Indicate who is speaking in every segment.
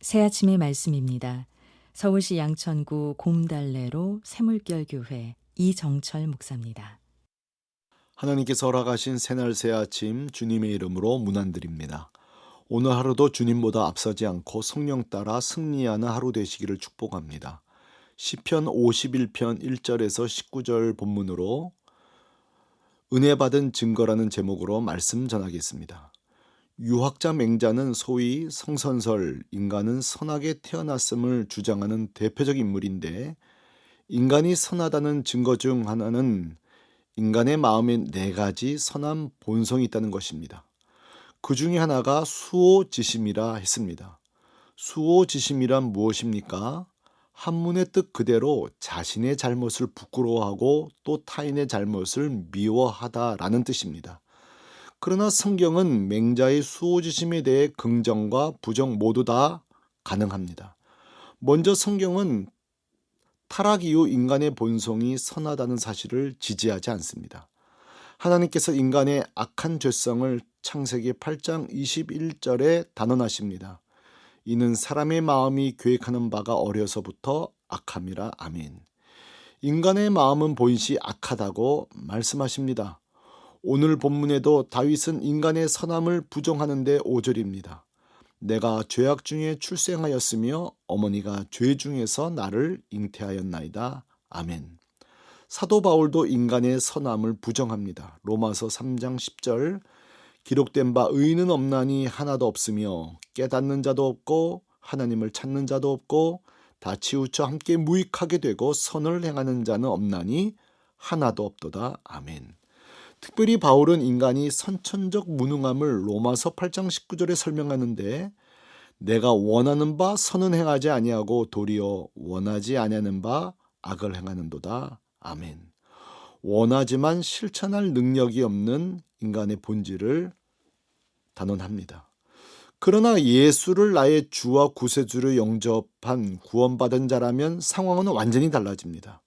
Speaker 1: 새 아침의 말씀입니다. 서울시 양천구 곰달래로 새물결 교회 이정철 목사입니다.
Speaker 2: 하나님께서 허락하신 새날 새 아침 주님의 이름으로 문안드립니다. 오늘 하루도 주님보다 앞서지 않고 성령 따라 승리하는 하루 되시기를 축복합니다. 시편 51편 1절에서 19절 본문으로 은혜 받은 증거라는 제목으로 말씀 전하겠습니다. 유학자 맹자는 소위 성선설 인간은 선하게 태어났음을 주장하는 대표적 인물인데 인간이 선하다는 증거 중 하나는 인간의 마음에 네 가지 선한 본성이 있다는 것입니다. 그 중에 하나가 수호지심이라 했습니다. 수호지심이란 무엇입니까? 한문의 뜻 그대로 자신의 잘못을 부끄러워하고 또 타인의 잘못을 미워하다라는 뜻입니다. 그러나 성경은 맹자의 수호지심에 대해 긍정과 부정 모두 다 가능합니다. 먼저 성경은 타락 이후 인간의 본성이 선하다는 사실을 지지하지 않습니다. 하나님께서 인간의 악한 죄성을 창세기 8장 21절에 단언하십니다. 이는 사람의 마음이 계획하는 바가 어려서부터 악함이라 아멘. 인간의 마음은 본시 악하다고 말씀하십니다. 오늘 본문에도 다윗은 인간의 선함을 부정하는데 5절입니다. 내가 죄악 중에 출생하였으며 어머니가 죄 중에서 나를 잉태하였나이다. 아멘. 사도 바울도 인간의 선함을 부정합니다. 로마서 3장 10절 기록된 바 의인은 없나니 하나도 없으며 깨닫는 자도 없고 하나님을 찾는 자도 없고 다 치우쳐 함께 무익하게 되고 선을 행하는 자는 없나니 하나도 없도다. 아멘. 특별히 바울은 인간이 선천적 무능함을 로마서 8장 19절에 설명하는데 내가 원하는 바 선은 행하지 아니하고 도리어 원하지 아니하는 바 악을 행하는도다. 아멘. 원하지만 실천할 능력이 없는 인간의 본질을 단언합니다. 그러나 예수를 나의 주와 구세주로 영접한 구원받은 자라면 상황은 완전히 달라집니다.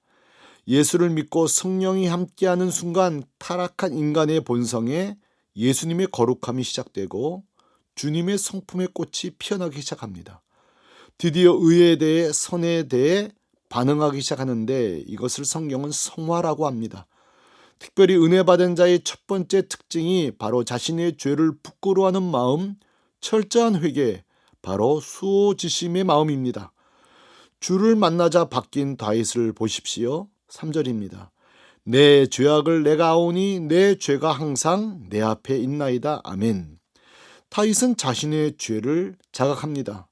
Speaker 2: 예수를 믿고 성령이 함께하는 순간 타락한 인간의 본성에 예수님의 거룩함이 시작되고 주님의 성품의 꽃이 피어나기 시작합니다. 드디어 의에 대해 선에 대해 반응하기 시작하는데 이것을 성경은 성화라고 합니다. 특별히 은혜 받은 자의 첫 번째 특징이 바로 자신의 죄를 부끄러워하는 마음, 철저한 회개, 바로 수호지심의 마음입니다. 주를 만나자 바뀐 다윗을 보십시오. 3절입니다. 내 죄악을 내가 아오니 내 죄가 항상 내 앞에 있나이다. 아멘. 다윗은 자신의 죄를 자각합니다.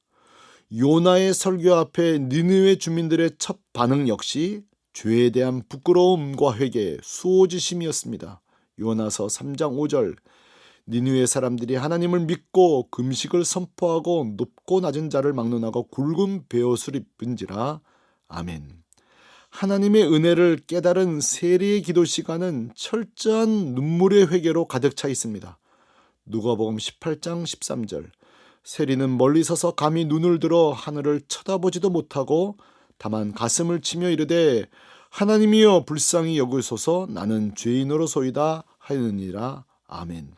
Speaker 2: 요나의 설교 앞에 니느웨 주민들의 첫 반응 역시 죄에 대한 부끄러움과 회개, 수호지심이었습니다. 요나서 3장 5절 니누의 사람들이 하나님을 믿고 금식을 선포하고 높고 낮은 자를 막론하고 굵은 베옷을 입은지라 아멘. 하나님의 은혜를 깨달은 세리의 기도 시간은 철저한 눈물의 회개로 가득 차 있습니다. 누가복음 18장 13절 세리는 멀리 서서 감히 눈을 들어 하늘을 쳐다보지도 못하고 다만 가슴을 치며 이르되 하나님이여 불쌍히 여기소서 나는 죄인으로소이다 하느니라 아멘.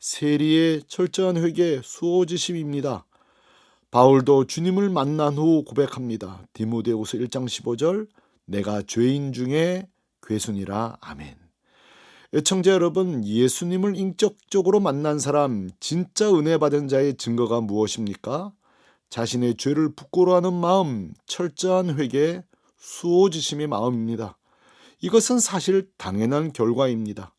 Speaker 2: 세리의 철저한 회개 수호지심입니다. 바울도 주님을 만난 후 고백합니다. 디모데후서 1장 15절 내가 죄인 중에 괴순이라 아멘. 애청자 여러분, 예수님을 인격적으로 만난 사람, 진짜 은혜 받은 자의 증거가 무엇입니까? 자신의 죄를 부끄러워하는 마음, 철저한 회개, 수호지심의 마음입니다. 이것은 사실 당연한 결과입니다.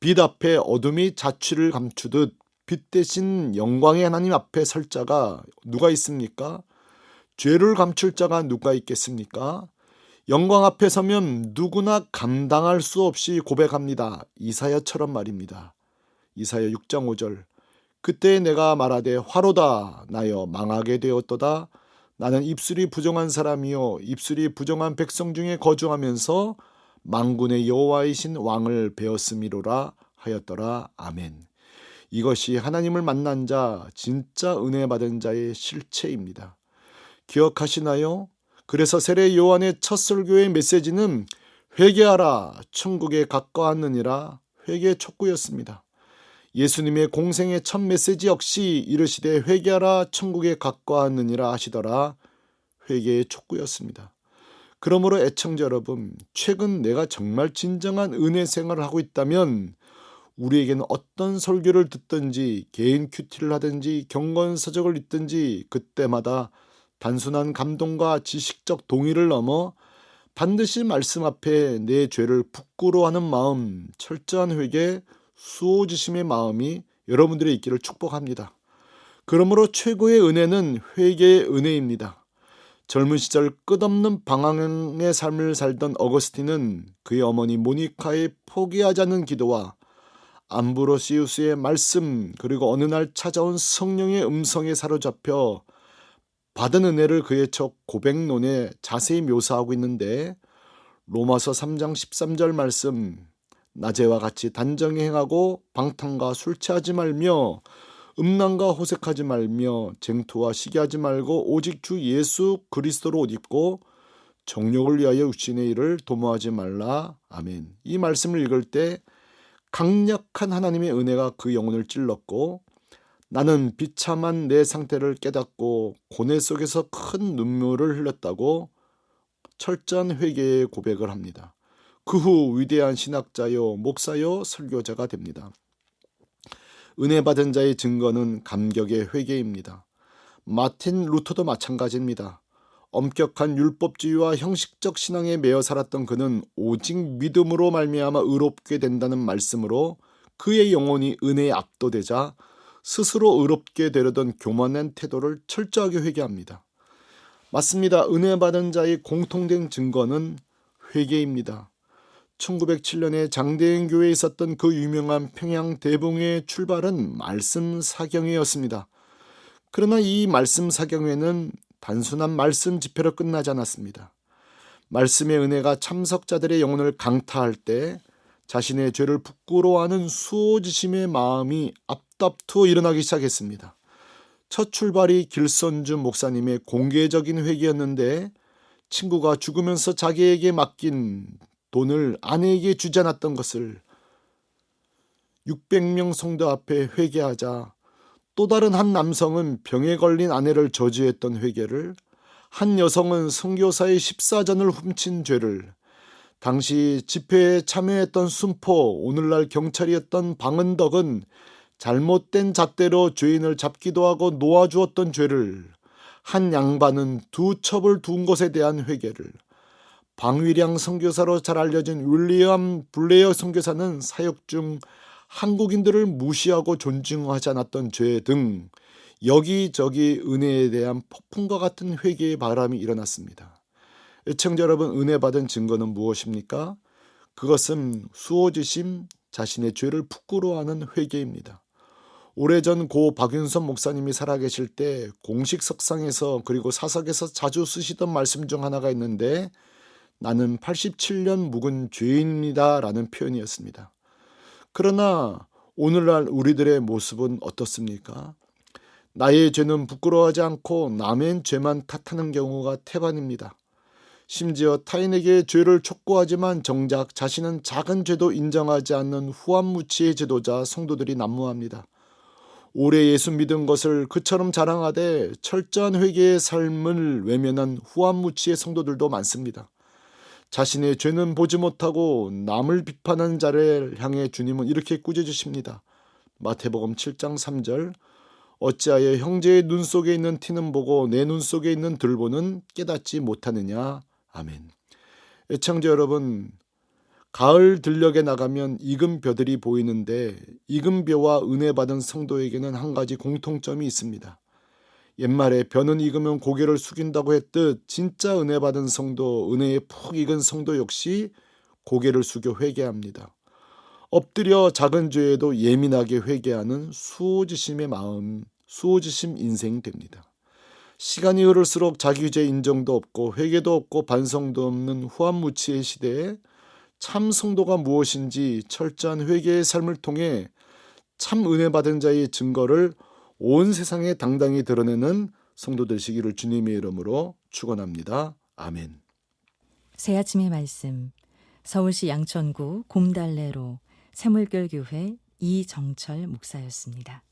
Speaker 2: 빛 앞에 어둠이 자취를 감추듯 빛 대신 영광의 하나님 앞에 설 자가 누가 있습니까? 죄를 감출 자가 누가 있겠습니까? 영광 앞에 서면 누구나 감당할 수 없이 고백합니다. 이사야처럼 말입니다. 이사야 6장 5절 그때 내가 말하되 화로다 나여 망하게 되었도다 나는 입술이 부정한 사람이요 입술이 부정한 백성 중에 거주하면서 망군의 여호와이신 왕을 배웠음이로라 하였더라 아멘. 이것이 하나님을 만난 자 진짜 은혜 받은 자의 실체입니다. 기억하시나요? 그래서 세례 요한의 첫 설교의 메시지는 회개하라 천국에 가까웠느니라 회개 촉구였습니다. 예수님의 공생의 첫 메시지 역시 이르시되 회개하라 천국에 가까웠느니라 하시더라 회개의 촉구였습니다. 그러므로 애청자 여러분, 최근 내가 정말 진정한 은혜 생활을 하고 있다면 우리에게는 어떤 설교를 듣든지 개인 큐티를 하든지 경건서적을 읽든지 그때마다 단순한 감동과 지식적 동의를 넘어 반드시 말씀 앞에 내 죄를 부끄러워하는 마음, 철저한 회개, 수호지심의 마음이 여러분들의 있기를 축복합니다. 그러므로 최고의 은혜는 회개의 은혜입니다. 젊은 시절 끝없는 방황의 삶을 살던 어거스틴은 그의 어머니 모니카의 포기하지 않는 기도와 암브로시우스의 말씀 그리고 어느 날 찾아온 성령의 음성에 사로잡혀 받은 은혜를 그의 첫 고백론에 자세히 묘사하고 있는데 로마서 3장 13절 말씀 낮에와 같이 단정히 행하고 방탕과 술 취하지 말며 음란과 호색하지 말며 쟁투와 시기하지 말고 오직 주 예수 그리스도로 옷 입고 정욕을 위하여 육신의 일을 도모하지 말라. 아멘. 이 말씀을 읽을 때 강력한 하나님의 은혜가 그 영혼을 찔렀고 나는 비참한 내 상태를 깨닫고 고뇌 속에서 큰 눈물을 흘렸다고 철저한 회개의 고백을 합니다. 그 후 위대한 신학자요, 목사요, 설교자가 됩니다. 은혜 받은 자의 증거는 감격의 회개입니다. 마틴 루터도 마찬가지입니다. 엄격한 율법주의와 형식적 신앙에 매여 살았던 그는 오직 믿음으로 말미암아 의롭게 된다는 말씀으로 그의 영혼이 은혜에 압도되자 스스로 의롭게 되려던 교만한 태도를 철저하게 회개합니다. 맞습니다. 은혜 받은 자의 공통된 증거는 회개입니다. 1907년에 장대행 교회에 있었던 그 유명한 평양 대봉의 출발은 말씀 사경회였습니다. 그러나 이 말씀 사경회는 단순한 말씀 집회로 끝나지 않았습니다. 말씀의 은혜가 참석자들의 영혼을 강타할 때 자신의 죄를 부끄러워하는 수호지심의 마음이 앞 다투어 일어나기 시작했습니다. 첫 출발이 길선주 목사님의 공개적인 회개였는데 친구가 죽으면서 자기에게 맡긴 돈을 아내에게 주지 않았던 것을 600명 성도 앞에 회개하자 또 다른 한 남성은 병에 걸린 아내를 저주했던 회개를 한 여성은 선교사의 십사전을 훔친 죄를 당시 집회에 참여했던 순포 오늘날 경찰이었던 방은덕은 잘못된 잣대로 죄인을 잡기도 하고 놓아주었던 죄를 한 양반은 두 첩을 둔 것에 대한 회개를 방위량 선교사로 잘 알려진 윌리엄 블레어 선교사는 사역 중 한국인들을 무시하고 존중하지 않았던 죄 등 여기저기 은혜에 대한 폭풍과 같은 회개의 바람이 일어났습니다. 애청자 여러분 은혜 받은 증거는 무엇입니까? 그것은 수호지심 자신의 죄를 부끄러워하는 회개입니다. 오래전 고 박윤선 목사님이 살아계실 때 공식 석상에서 그리고 사석에서 자주 쓰시던 말씀 중 하나가 있는데 나는 87년 묵은 죄인이다 라는 표현이었습니다. 그러나 오늘날 우리들의 모습은 어떻습니까? 나의 죄는 부끄러워하지 않고 남의 죄만 탓하는 경우가 태반입니다. 심지어 타인에게 죄를 촉구하지만 정작 자신은 작은 죄도 인정하지 않는 후한무치의 제도자 성도들이 난무합니다. 오래 예수 믿은 것을 그처럼 자랑하되 철저한 회개의 삶을 외면한 후한무치의 성도들도 많습니다. 자신의 죄는 보지 못하고 남을 비판하는 자를 향해 주님은 이렇게 꾸짖으십니다. 마태복음 7장 3절 어찌하여 형제의 눈 속에 있는 티는 보고 내 눈 속에 있는 들보는 깨닫지 못하느냐. 아멘. 애청자 여러분, 가을 들녘에 나가면 익은 벼들이 보이는데 익은 벼와 은혜 받은 성도에게는 한 가지 공통점이 있습니다. 옛말에 벼는 익으면 고개를 숙인다고 했듯 진짜 은혜 받은 성도, 은혜에 푹 익은 성도 역시 고개를 숙여 회개합니다. 엎드려 작은 죄에도 예민하게 회개하는 수호지심의 마음, 수호지심 인생 됩니다. 시간이 흐를수록 자기 죄 인정도 없고 회개도 없고 반성도 없는 후한무치의 시대에 참 성도가 무엇인지 철저한 회개의 삶을 통해 참 은혜 받은 자의 증거를 온 세상에 당당히 드러내는 성도 되시기를 주님의 이름으로 축원합니다. 아멘.
Speaker 1: 새 아침의 말씀 서울시 양천구 곰달래로 새물결 교회 이정철 목사였습니다.